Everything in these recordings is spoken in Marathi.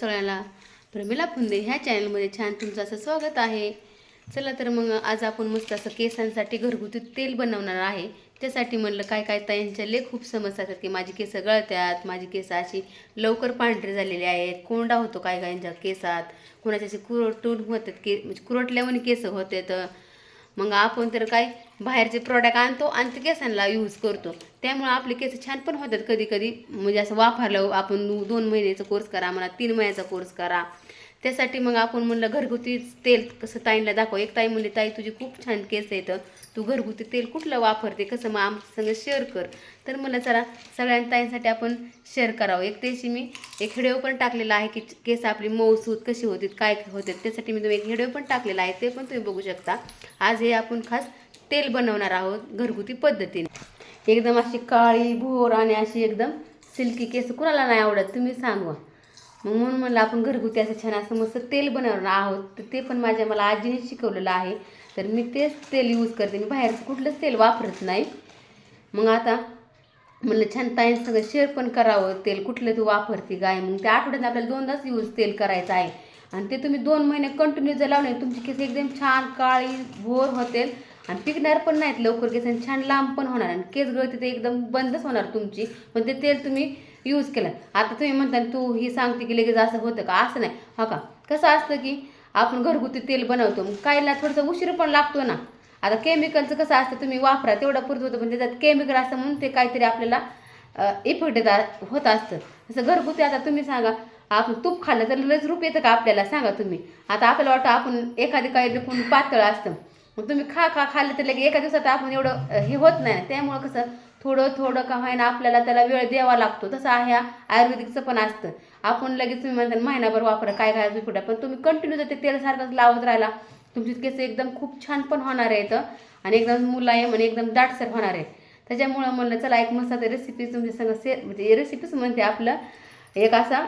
सगळ्यांना प्रमिला फुंदे ह्या चॅनलमध्ये छान तुमचं असं स्वागत आहे. चला तर मग आज आपण मस्त असं केसांसाठी घरगुती तेल बनवणार आहे. त्यासाठी म्हणलं काय काय ताईंच्या लय खूप समस्या असतात की माझी केस गळत्यात माझी केस अशी लवकर पांढरे झालेली आहेत कोंडा होतो काय काहींच्या केसात कोणाच्या असे कुरटून होतात के म्हणजे कुरटल्यामुळे केस होतात मग आपण तर काय बाहेरचे प्रॉडक्ट आणतो आणि ते केसांना यूज करतो. त्यामुळे आपले केस छान पण होतात कधी कधी म्हणजे असं वापरलं आपण दोन महिन्याचा कोर्स करा म्हणा तीन महिन्याचा कोर्स करा. त्यासाठी मग आपण म्हणलं घरगुती तेल कसं ताईंना दाखव. एक ताई म्हणली ताई तुझी खूप छान केस येतं तू घरगुती तेल कुठलं वापरते? कसं? मग आमच्या संग शेअर कर. तर मला चला सगळ्या ताईंसाठी आपण शेअर करावं. एक त्याशी मी एक व्हिडिओ पण टाकलेला आहे की केस आपली मऊसूत कशी होतात काय होतात त्यासाठी मी तुम्ही एक व्हिडिओ पण टाकलेला आहे. ते पण तुम्ही बघू शकता. आज हे आपण खास तेल बनवणार आहोत घरगुती पद्धतीने. एकदम अशी काळी भोर आणि अशी एकदम सिल्की केस. कुणाला नाही आवडत तुम्ही सांगवा. मग म्हणून म्हणलं आपण घरगुती असं छान असं मस्त तेल बनवणार आहोत. तर ते पण माझ्या मला आजीने शिकवलेलं आहे. तर मी तेच तेल यूज करते. मी बाहेरचं कुठलंच तेल वापरत नाही. मग आता म्हणलं छान ताईन सगळं शेअर पण करावं. तेल कुठलं तू वापरते काय मग त्या आठवड्यात आपल्याला दोनदाच यूज तेल करायचं आहे. आणि ते तुम्ही दोन महिने कंटिन्यू जर लावले तुमची केस एकदम छान काळी भोर होतील आणि पिकणार पण नाहीत लवकर केस आणि छान लांब पण होणार. आणि केस गळती ते एकदम बंदच होणार तुमची. पण ते तेल तुम्ही यूज केला. आता तुम्ही म्हणता तू ही सांगते की लगेच असं होतं का? असं नाही. हो का? कसं असतं की आपण घरगुती तेल बनवतो मग काहीला थोडंसं उशीर पण लागतो ना. आता केमिकलचं कसं असतं तुम्ही वापरा तेवढं पुरत होतं पण त्याच्यात केमिकल असतं म्हणून ते काहीतरी आपल्याला इफेक्ट येत होत असतं. जसं घरगुती आता तुम्ही सांगा आपण तूप खाल्लं तर लस रूप येतं का आपल्याला? सांगा तुम्ही. आता आपल्याला वाटतं आपण एखादी काही कोण पातळ असतं. मग तुम्ही खा खा खाल्लं तर लगे एका दिवसात आपण एवढं हे होत नाही. त्यामुळं कसं थोडं थोडं का होईना आपल्याला त्याला वेळ द्यावा लागतो. तसं आहे आयुर्वेदिकचं पण असतं. आपण लगेच तुम्ही म्हणता महिनाभर वापरा काय काय कुठे? पण तुम्ही कंटिन्यू जर ते तेलसारखंच लावत राहिला तुमचे केस एकदम खूप छान पण होणार आहेत आणि एकदम मुलायम आणि एकदम दाटसर होणार आहे. त्याच्यामुळं म्हणलं चला एक मस्त रेसिपी तुमच्या संग से म्हणजे रेसिपीच म्हणते आपलं. एक असा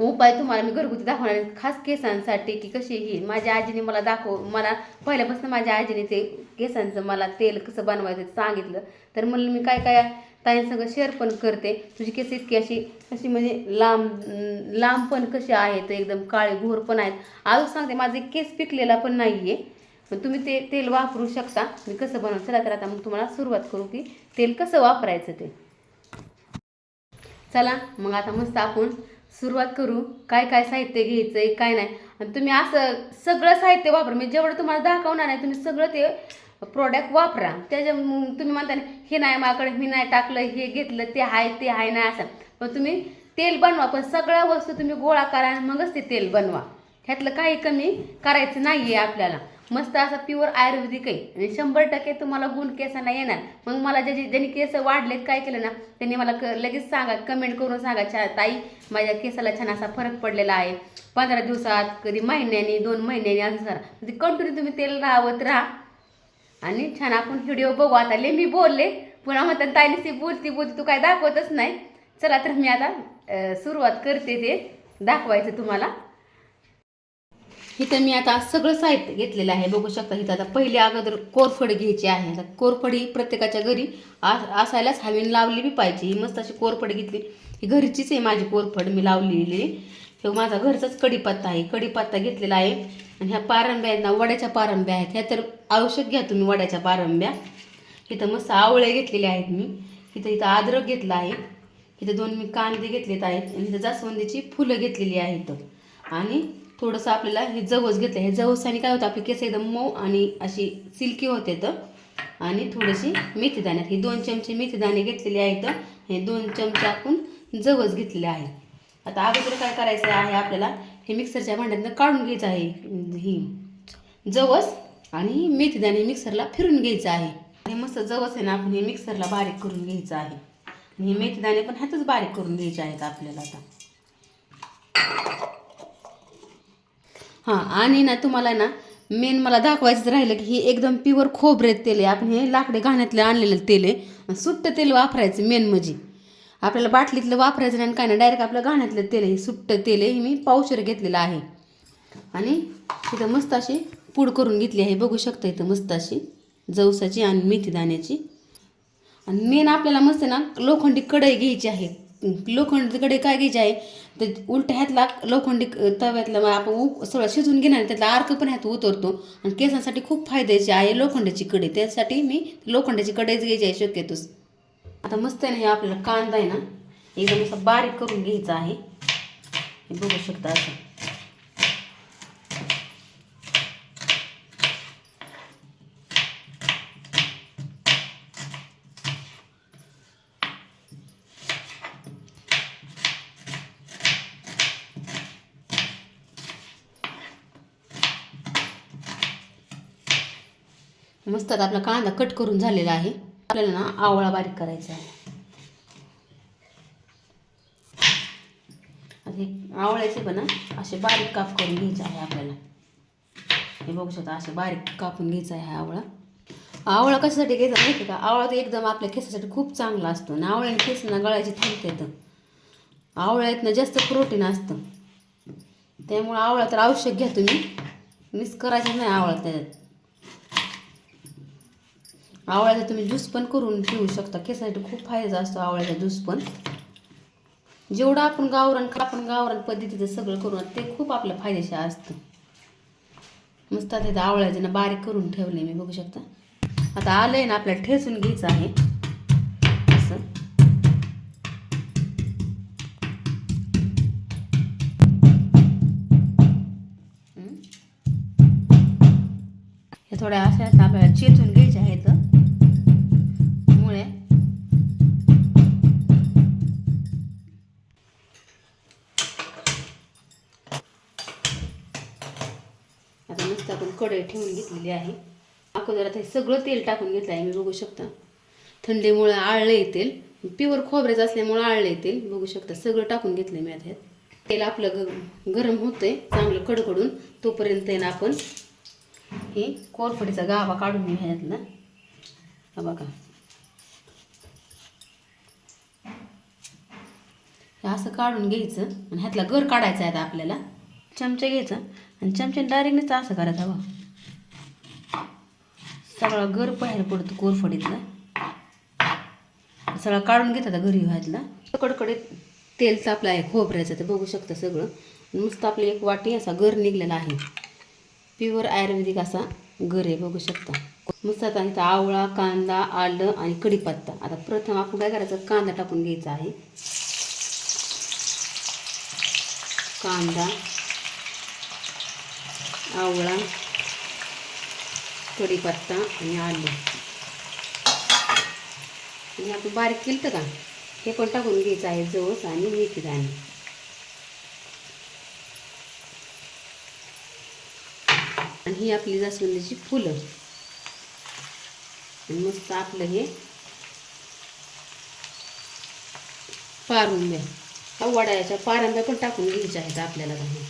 उपाय तुम्हाला मी घरगुती दाखवणार खास केसांसाठी की कशी ही माझ्या आजीने मला दाखव मला पहिल्यापासून माझ्या आजीने ते केसांचं मला तेल कसं बनवायचं ते सांगितलं. तर म्हणलं मी काय काय ताईंसंग शेअर पण करते. तुझी केस इतकी अशी अशी म्हणजे लांब लांब पण कशी आहेत एकदम काळे घोर पण आहेत. अजून सांगते माझे केस पिकलेला पण नाही आहे पण तुम्ही ते तेल वापरू शकता. मी कसं बनवू? चला तर आता मग तुम्हाला सुरुवात करू की तेल कसं वापरायचं ते. चला मग आता मस्त आपण सुरुवात करू काय काय साहित्य घ्यायचं आहे काय नाही. आणि तुम्ही असं सगळं साहित्य वापरा. मी जेवढं तुम्हाला दाखवणार आहे तुम्ही सगळं ते प्रोडक्ट वापरा. त्याच्या मग तुम्ही म्हणता हे नाही माझ्याकडे मी नाही टाकलं हे घेतलं ते आहे ते आहे नाही असं. पण तुम्ही तेल बनवा पण सगळ्या वस्तू तुम्ही गोळा करा आणि मगच ते तेल बनवा. ह्यातलं काही कमी करायचं नाही आहे आपल्याला. मस्त असा प्युअर आयुर्वेदिक आहे. आणि शंभर टक्के तुम्हाला गुण केसांना येणार. मग मला ज्याची ज्यांनी केस वाढलेत काय केलं ना त्यांनी मला क लगेच सांगा कमेंट करून सांगा छा ताई माझ्या केसाला छान असा फरक पडलेला आहे. पंधरा दिवसात कधी महिन्यानी दोन महिन्यानी असं करा म्हणजे कंटिन्यू तुम्ही तेल राहत राहा. आणि छान आपण व्हिडिओ बघू. आता ले मी बोलले पुन्हा म्हणतात ताईने ती बोलती बोलती तू काय दाखवतच नाही. चला तर मी आता सुरुवात करते ते. दाखवायचं तुम्हाला. इथं मी आता सगळं साहित्य घेतलेलं आहे. बघू शकता इथं आता पहिले अगोदर कोरफड घ्यायची आहे. आता कोरफड ही प्रत्येकाच्या घरी असायलाच हवी लावली बी पाहिजे. ही मस्त अशी कोरफड घेतली. ही घरचीच आहे माझी कोरफड मी लावलेली. हे माझा घरचाच कढीपत्ता आहे. कढीपत्ता घेतलेला आहे. आणि ह्या पारंब्या आहेत ना वड्याच्या पारंब्या आहेत. ह्या तर आवश्यक घ्या तुम्ही वड्याच्या पारंब्या. इथं मस्त आवळे घेतलेले आहेत मी. इथं इथं अद्रक घेतला आहे. इथं दोन मी कांदे घेतलेत आहेत. आणि इथं जास्वंदीची फुलं घेतलेली आहेत आणि थोडंसं आपल्याला हे जवस घेतलं. हे जवसाने काय होतं आपले केस एकदम मऊ आणि अशी सिल्की होते तर आणि थोडीशी मेथीदाणे हे दोन चमचे मेथीदाणे घेतलेले आहेत. हे दोन चमचे आपण जवस घेतलेले आहे आता अगोदर काय करायचं आहे आपल्याला हे मिक्सरच्या भांड्यातनं काढून घ्यायचं आहे. ही जवस आणि मेथीदाणे मिक्सरला फिरून घ्यायचं आहे. हे मस्त जवस आहे ना आपण हे मिक्सरला बारीक करून घ्यायचं आहे. आणि हे मेथीदाणे पण ह्यातच बारीक करून घ्यायचे आहेत आपल्याला आता. हां आणि ना तुम्हाला ना मेन मला दाखवायचं राहिलं की हे एकदम प्युअर खोबरेत तेल आहे. आपण हे लाकडे घाण्यातलं आणलेलं तेल आहे. आणि सुट्ट तेल वापरायचं मेन म्हणजे. आपल्याला बाटलीतलं वापरायचं नाही आणि काय नाही डायरेक्ट आपलं घाण्यातलं तेल आहे. हे सुट्ट तेल आहे हे मी पावशर घेतलेलं आहे. आणि इथं मस्त अशी पूड करून घेतली आहे. बघू शकता इथं मस्त अशी जवसाची आणि मेथी दाण्याची आणि मेन आपल्याला मस्त ना लोखंडी कढई घ्यायची आहे. लोखंडकडे काय घ्यायचे आहे? तर उलट्या ह्यातला लोखंडी तव्यातला मग आपण उ सगळं शिजून घेणार त्यातला अर्क पण ह्यात उतरतो. आणि केसांसाठी खूप फायद्याची आहे लोखंडाची कढई. त्यासाठी मी लोखंडाची कढईच घ्यायची आहे शक्यतोच आता मस्त आहे ना हे आपल्याला कांदा आहे ना एकदम असा बारीक करून घ्यायचा आहे. हे बघू शकता असं. मस्त आता आपला कांदा कट करून झालेला आहे. आपल्याला ना आवळा बारीक करायचा आहे. आवळ्याचे पण असे बारीक काप करून घ्यायचे आहे आपल्याला. हे बघू शकता असे बारीक कापून घ्यायचा आहे हा आवळा. आवळा कशासाठी घ्यायचा माहिती का? आवळा तर एकदम आपल्या केसासाठी खूप चांगला असतो आणि आवळ्याने केसांना गळायची थांबते येतं. आवळ्यातनं जास्त प्रोटीन असतं. त्यामुळं आवळा तर आवश्यक घ्या तुम्ही. मिस करायचं नाही आवळा त्याच्यात. आवळ्याचा तुम्ही ज्यूस पण करून पिऊ शकता. केसासाठी खूप फायदा असतो आवळ्याचा ज्यूस पण. जेवढं आपण गावरान आपण गावरान पद्धतीचं सगळं करून ते खूप आपल्या फायदेशीर असतं. मस्त आता इथं आवळ्याचे ना बारीक करून ठेवले मी बघू शकता. आता आलं आहे ना आपल्याला ठेचून घ्यायचं आहे. असं. हे थोड्या अशा आता आपल्याला चेचून घ्यायच्या आहेत. कढई ठेवून घेतलेली आहे. अगोदरात हे सगळं तेल टाकून घेतलं आहे मी बघू शकता. थंडीमुळे आळलं तेल. प्युअर खोबऱ्याचं असल्यामुळे आळलं तेल. बघू शकता सगळं टाकून घेतलं मी आता ह्यात. तेल आपलं ग गरम होतंय चांगलं कडकडून. तोपर्यंत आहे ना आपण हे कोरफडीचा गावा काढून घेऊ ह्यातला हा बघा. असं काढून घ्यायचं आणि ह्यातला गर काढायचा आहे आपल्याला. चमचा घ्यायचा. आणि चमच्याने डायरेक्टनेच असं करायचं बा सगळा गर बाहेर पडतो कोरफडीतला सगळा काढून घेतात घरी ह्यातला कडकडीत तेल तापलं आहे खोबऱ्याचं ते बघू शकता सगळं. नुसतं आपली एक वाटी असा गर निघलेला आहे. प्युअर आयुर्वेदिक असा गर आहे बघू शकता. मस्त आता इथं आवळा कांदा आलं आणि कढीपत्ता. आता प्रथम आपण काय करायचं? कांदा टाकून घ्यायचा आहे. कांदा आवळा कढीपत्ता आणि आलं. आणि आपण बारीक केलं का? हे पण टाकून घ्यायचं आहे जवस आणि मेथी दाणे. आणि ही आपली जास्वंदीची फुलं. आणि मस्त आपलं हे पारुंब्या हा वडाळ्याच्या पारंब्या पण टाकून घ्यायच्या आहेत आपल्याला काही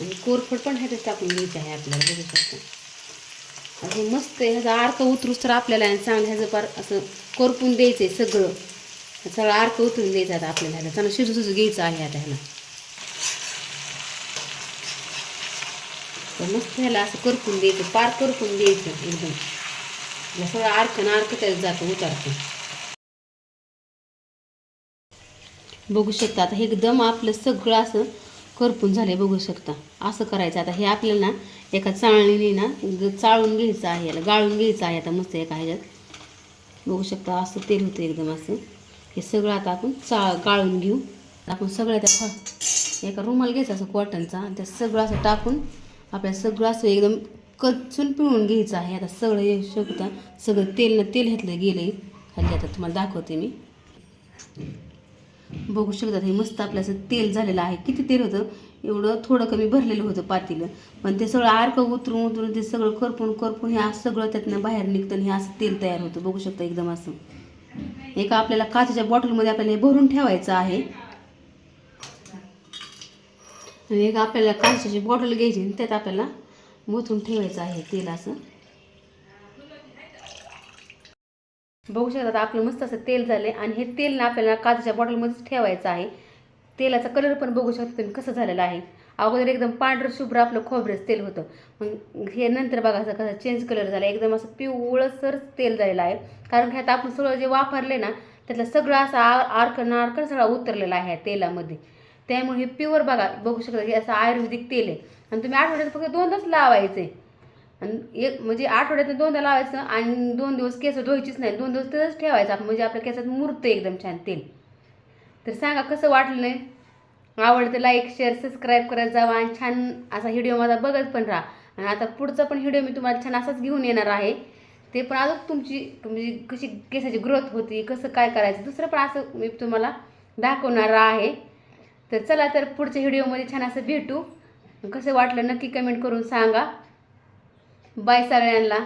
आणि कोरफड पण ह्याच्यात टाकून घ्यायची आहे आपल्याला बघू शकता. आणि मस्त आहे ह्याचा अर्क उतरूच तर आपल्याला आहे चांगलं ह्याचं पार असं कोरपून द्यायचं आहे सगळं सगळं अर्क उतरून द्यायचं आता आपल्याला ह्याला. चांगलं शिजू घ्यायचं आहे आता ह्याला. तर मस्त ह्याला असं करपून द्यायचं पार करपून द्यायचं एकदम. सगळं अर्क ना अर्क त्याला जातं उतारतं. बघू शकता आता हे एकदम आपलं सगळं असं करपून झाले बघू शकता. असं करायचं. आता हे आपल्याला ना एका चाळणीने ना ग- चाळून घ्यायचं आहे याला गाळून घ्यायचं आहे आता मस्त एका ह्याच्यात. बघू शकता असं तेल होतं एकदम असं. हे सगळं आता आपण चा गाळून घेऊ. आपण सगळं त्या फ- एका रुमाल घ्यायचा असं कॉटनचा आणि त्या सगळं असं टाकून आपल्याला सगळं असं एकदम कचून पिळून घ्यायचं आहे. आता सगळं येऊ शकता सगळं तेल तेल घेतलं गेलं आहे खाली आता तुम्हाला दाखवते मी. बघू शकतात. हे मस्त आपलं असं तेल झालेलं आहे. किती तेल होतं? एवढं थोडं कमी भरलेलं होतं पातीलं. पण ते सगळं आर्क उतरून उतरून ते सगळं करपून करपून हे असं सगळं त्यातनं बाहेर निघतं हे असं तेल तयार होतं. बघू शकता एकदम असं. एका आपल्याला काचेच्या बॉटलमध्ये आपल्याला हे भरून ठेवायचं आहे. एक आपल्याला काचेची बॉटल घ्यायची आणि त्यात आपल्याला मोथून ठेवायचं आहे तेल असं. बघू शकतात आपलं मस्त असं तेल झाले आणि हे तेल ना आपल्याला काजूच्या बॉटलमध्येच ठेवायचं आहे. तेलाचा कलर पण बघू शकता तुम्ही कसं झालेला आहे. अगोदर एकदम पांढरं शुभ्र आपलं खोबरेच तेल होतं. मग हे नंतर बघा असं कसं चेंज कलर झाला एकदम असं पिवळसर तेल झालेलं आहे. कारण ह्यात आपण सगळं जे वापरले ना त्यातलं सगळं असं आ- आरकन आरकन सगळा उतरलेला आहे तेलामध्ये. त्यामुळे हे प्युअर बघा बघू शकता हे असं आयुर्वेदिक तेल आहे. आणि तुम्ही आठवड्यात फक्त दोनच लावायचे. आणि एक म्हणजे आठवड्यात दोनदा लावायचं आणि दोन दिवस केस धुवायचीच नाही. दोन दिवस तसंच ठेवायचं. आपण म्हणजे आपल्या केसात मुरतं एकदम छान तेल. तर सांगा कसं वाटलं नाही? आवडतं लाईक शेअर सबस्क्राईब करत जावा आणि छान असा व्हिडिओ माझा बघत पण राहा. आणि आता पुढचा पण व्हिडिओ मी तुम्हाला छान असाच घेऊन येणार आहे. ते पण अजून तुमची म्हणजे कशी केसाची ग्रोथ होती कसं काय करायचं दुसरं पण असं मी तुम्हाला दाखवणार आहे. तर चला तर पुढच्या व्हिडिओमध्ये छान असं भेटू. कसं वाटलं नक्की कमेंट करून सांगा. बाय सगळ्यांना